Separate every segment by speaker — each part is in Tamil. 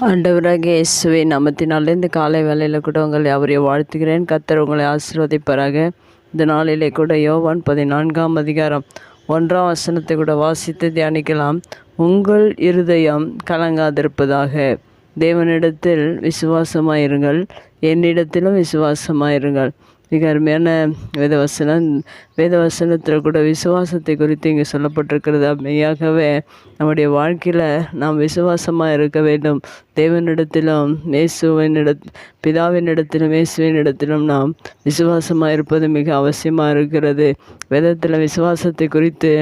Speaker 1: ஆண்டவராக இயேசுவை நமத்தினால இந்த காலை வேலையில் கூட உங்களை அவரை வாழ்த்துகிறேன். கத்தர் உங்களை ஆசீர்வதிப்பாராக. இந்த நாளிலே கூட யோவான் பதினான்காம் அதிகாரம் ஒன்றாம் வசனத்தை கூட வாசித்து தியானிக்கலாம். உங்கள் இருதயம் கலங்காதிருப்பதாக. தேவனிடத்தில் விசுவாசமாயிருங்கள். என்னிடத்திலும் விசுவாசமாயிருங்கள். மிக அருமையான வேதவசனம் வேதவசனத்தில் கூட விசுவாசத்தை குறித்து இங்கே சொல்லப்பட்டிருக்கிறது. மெய்யாகவே நம்முடைய வாழ்க்கையில் நாம் விசுவாசமாக இருக்க வேண்டும். தேவனிடத்திலும் இயேசுவினிட பிதாவினிடத்திலும் இயேசுவினிடத்திலும் நாம் விசுவாசமாக இருப்பது மிக அவசியமாக இருக்கிறது. வேதத்தில் விசுவாசத்தை குறித்து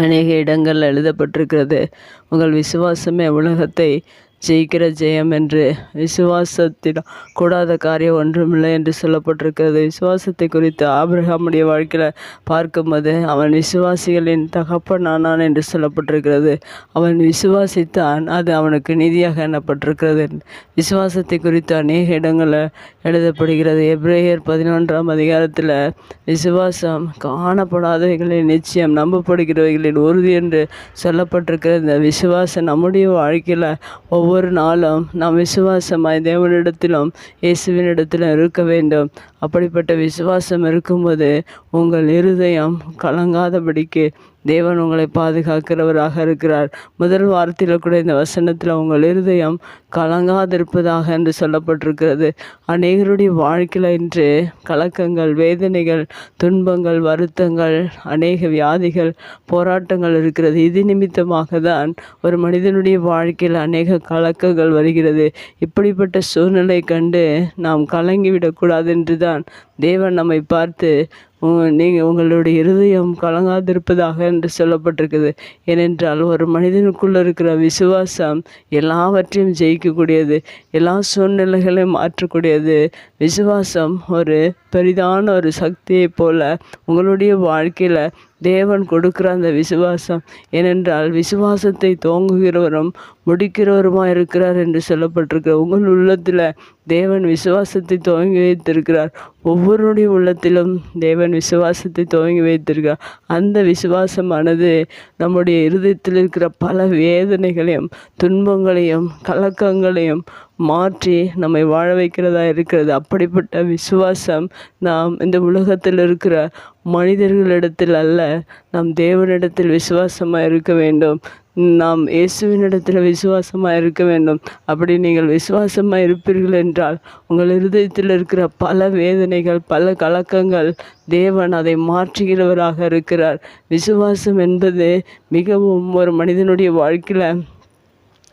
Speaker 1: அநேக இடங்களில் எழுதப்பட்டிருக்கிறது. உங்கள் விசுவாசமே உலகத்தை ஜெயிக்கிற ஜெயம் என்று விசுவாசத்தில் கூடாத காரியம் ஒன்றுமில்லை என்று சொல்லப்பட்டிருக்கிறது. விசுவாசத்தை குறித்து ஆபிரகாமுடைய வாழ்க்கையில் பார்க்கும்போது அவன் விசுவாசிகளின் தகப்பன் ஆனான் என்று சொல்லப்பட்டிருக்கிறது. அவன் விசுவாசித்தான் அது அவனுக்கு நிதியாக எண்ணப்பட்டிருக்கிறது. விசுவாசத்தை குறித்து அநேக இடங்களில் எழுதப்படுகிறது. எப்ரேயர் பதினொன்றாம் அதிகாரத்தில் விசுவாசம் காணப்படாதவைகளின் நிச்சயம் நம்பப்படுகிறவைகளின் உறுதி என்று சொல்லப்பட்டிருக்கிற இந்த விசுவாசம் நம்முடைய வாழ்க்கையில் ஒவ்வொரு ஒவ்வொரு நாளும் நாம் விசுவாசமாய் தேவனிடத்திலும் இயேசுவினிடத்திலும் இருக்க வேண்டும். அப்படிப்பட்ட விசுவாசம் இருக்கும்போது உங்கள் இருதயம் கலங்காதபடிக்கு தேவன் உங்களை பாதுகாக்கிறவராக இருக்கிறார். முதல் வாரத்தில் கூட இந்த வசனத்தில் உங்கள் இருதயம் கலங்காதிருப்பதாக என்று சொல்லப்பட்டிருக்கிறது. அநேகருடைய வாழ்க்கையில் இன்று கலக்கங்கள் வேதனைகள் துன்பங்கள் வருத்தங்கள் அநேக வியாதிகள் போராட்டங்கள் இருக்கிறது. இது நிமித்தமாக தான் ஒரு மனிதனுடைய வாழ்க்கையில் அநேக கலக்கங்கள் வருகிறது. இப்படிப்பட்ட சூழ்நிலை கண்டு நாம் கலங்கிவிடக்கூடாது என்று தான் தேவன் நம்மை பார்த்து நீங்கள் உங்களுடைய இருதயம் கலங்காதிருப்பதாக என்று சொல்லப்பட்டிருக்குது. ஏனென்றால் ஒரு மனிதனுக்குள்ளே இருக்கிற விசுவாசம் எல்லாவற்றையும் ஜெயிக்கக்கூடியது எல்லா சூழ்நிலைகளையும் மாற்றக்கூடியது. விசுவாசம் ஒரு பெரிதான ஒரு சக்தியை போல உங்களுடைய வாழ்க்கையில் தேவன் கொடுக்குற அந்த விசுவாசம். ஏனென்றால் விசுவாசத்தை தோங்குகிறவரும் முடிக்கிறவருமாக இருக்கிறார் என்று சொல்லப்பட்டிருக்கிற உங்கள் உள்ளத்தில் தேவன் விசுவாசத்தை துவங்கி வைத்திருக்கிறார். ஒவ்வொருடைய உள்ளத்திலும் தேவன் விசுவாசத்தை துவங்கி வைத்திருக்கிறார். அந்த விசுவாசமானது நம்முடைய இருதயத்தில் இருக்கிற பல வேதனைகளையும் துன்பங்களையும் கலக்கங்களையும் மாற்றி நம்மை வாழ வைக்கிறதா இருக்கிறது. அப்படிப்பட்ட விசுவாசம் நாம் இந்த உலகத்தில் இருக்கிற மனிதர்களிடத்தில் அல்ல நாம் தேவனிடத்தில் விசுவாசமாக இருக்க வேண்டும். நாம் இயேசுவினிடத்தில் விசுவாசமாக இருக்க வேண்டும். அப்படி நீங்கள் விசுவாசமாக இருப்பீர்கள் என்றால் உங்கள் இருதயத்தில் இருக்கிற பல வேதனைகள் பல கலக்கங்கள் தேவன் அதை மாற்றுகிறவராக இருக்கிறார். விசுவாசம் என்பது மிகவும் ஒரு மனிதனுடைய வாழ்க்கையில்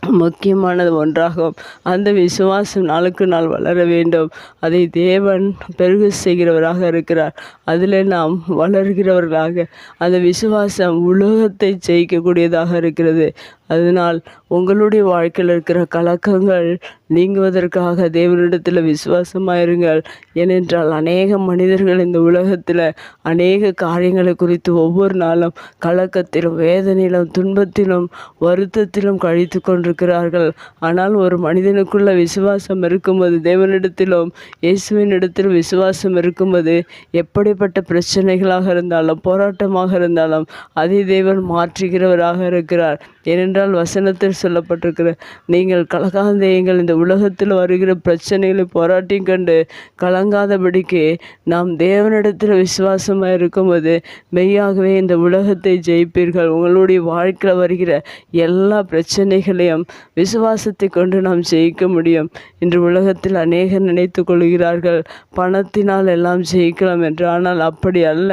Speaker 1: முக்கியமானது ஒன்றாகும். அந்த விசுவாசம் நாளுக்கு நாள் வளர வேண்டும். அதை தேவன் பெருகு செய்கிறவராக இருக்கிறார். அதில் நாம் வளர்கிறவர்களாக. அந்த விசுவாசம் உலகத்தை ஜெயிக்கக்கூடியதாக இருக்கிறது. அதனால் உங்களுடைய வாழ்க்கையில் இருக்கிற கலக்கங்கள் நீங்குவதற்காக தேவனிடத்தில் விசுவாசமாயிருங்கள். ஏனென்றால் அநேக மனிதர்கள் இந்த உலகத்தில் அநேக காரியங்களை குறித்து ஒவ்வொரு நாளும் கலக்கத்திலும் வேதனையிலும் துன்பத்திலும் வருத்தத்திலும் கழித்து கொண்டிருக்கிறார்கள். ஆனால் ஒரு மனிதனுக்குள்ள விசுவாசம் இருக்கும்போது தேவனிடத்திலும் இயேசுவின் இடத்திலும் விசுவாசம் இருக்கும்போது எப்படிப்பட்ட பிரச்சனைகளாக இருந்தாலும் போராட்டமாக இருந்தாலும் அதை தேவன் மாற்றுகிறவராக இருக்கிறார். ஏனென்றால் வசனத்தில் சொல்லப்பட்டிருக்கிற நீங்கள் கலகாந்தேயுங்கள் இந்த உலகத்தில் வருகிற பிரச்சனைகளை போராட்டியும் கண்டு கலங்காதபடிக்கு நாம் தேவனிடத்தில் விசுவாசமாக இருக்கும்போது மெய்யாகவே இந்த உலகத்தை ஜெயிப்பீர்கள். உங்களுடைய வாழ்க்கையில் வருகிற எல்லா பிரச்சனைகளையும் விசுவாசத்தை கொண்டு நாம் ஜெயிக்க முடியும். இன்று உலகத்தில் அநேகர் நினைத்து கொள்கிறார்கள் பணத்தினால் எல்லாம் ஜெயிக்கலாம் என்று. ஆனால் அப்படி அல்ல.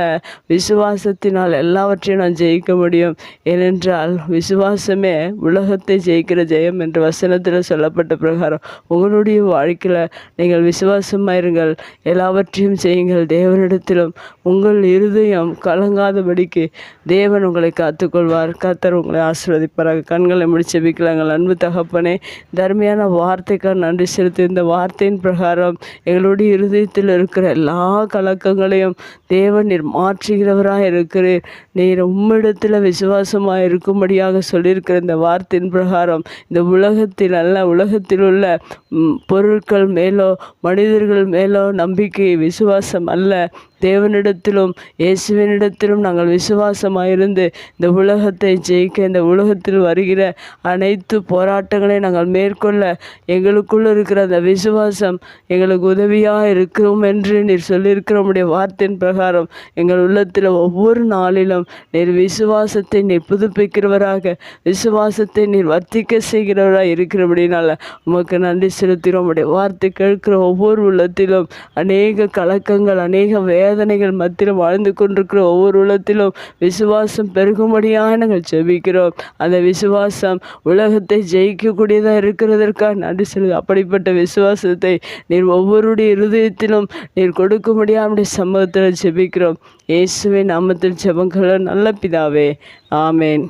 Speaker 1: விசுவாசத்தினால் எல்லாவற்றையும் நான் ஜெயிக்க முடியும். ஏனென்றால் விசுவாசமே உலகத்தை ஜெயிக்கிற ஜெயம் என்று வசனத்தில் சொல்லப்பட்ட பிரகாரம் உங்களுடைய வாழ்க்கையில் நீங்கள் விசுவாசமாயிருங்கள். எல்லாவற்றையும் செய்யுங்கள். தேவனிடத்திலும் உங்கள் இருதயம் கலங்காதபடிக்கு தேவன் உங்களை காத்துக்கொள்வார். கத்தர் உங்களை ஆசீர்வதிப்பாராக. கண்களை முடிச்சு வைக்கலாங்கள் அன்பு தகப்பனே தர்மையான வார்த்தைக்காக நன்றி செலுத்தி இந்த வார்த்தையின் பிரகாரம் எங்களுடைய இருதயத்தில் இருக்கிற எல்லா கலக்கங்களையும் தேவன் நீர் மாற்றுகிறவராக இருக்கிறீர். நீர் உம்மிடத்தில் விசுவாசமாக இருக்கும்படியாக சொல்லியிருக்கிற இந்த வார்த்தையின் பிரகாரம் இந்த உலகத்தில் அல்ல உலகத்தில் உள்ள பொருட்கள் மேலோ மனிதர்கள் மேலோ நம்பிக்கை விசுவாசம் அல்ல. தேவனிடத்திலும் இயேசுவினிடத்திலும் நாங்கள் விசுவாசமாயிருந்து இந்த உலகத்தை ஜெயிக்க இந்த உலகத்தில் வருகிற அனைத்து போராட்டங்களை நாங்கள் மேற்கொள்ள எங்களுக்குள்ள இருக்கிற அந்த விசுவாசம் எங்களுக்கு உதவியாக இருக்கிறோம் என்று நீர் சொல்லியிருக்கிற உடைய வார்த்தையின் பிரகாரம் எங்கள் உள்ளத்தில் ஒவ்வொரு நாளிலும் நீர் விசுவாசத்தை நீர் புதுப்பிக்கிறவராக விசுவாசத்தை நீர் வர்த்திக்க செய்கிறவராக இருக்கிறபடினால உமக்கு நன்றி செலுத்துகிறோம். உடைய வார்த்தை கேட்கிற ஒவ்வொரு உள்ளத்திலும் அநேக கலக்கங்கள் அநேக வேதனைகள் மத்தியில் வாழ்ந்து கொண்டிருக்கிற ஒவ்வொரு உலகத்திலும் விசுவாசம் பெருகும்படியாக நாங்கள் ஜெபிக்கிறோம். அந்த விசுவாசம் உலகத்தை ஜெயிக்கக்கூடியதாக இருக்கிறதற்காக நன்றி செலுது அப்படிப்பட்ட விசுவாசத்தை நீர் ஒவ்வொருடைய இருதயத்திலும் நீர் கொடுக்கும்படியாக நம்முடைய சமூகத்தில் ஜெபிக்கிறோம். இயேசுவின் நாமத்தில் ஜெபங்கள நல்ல பிதாவே. ஆமேன்.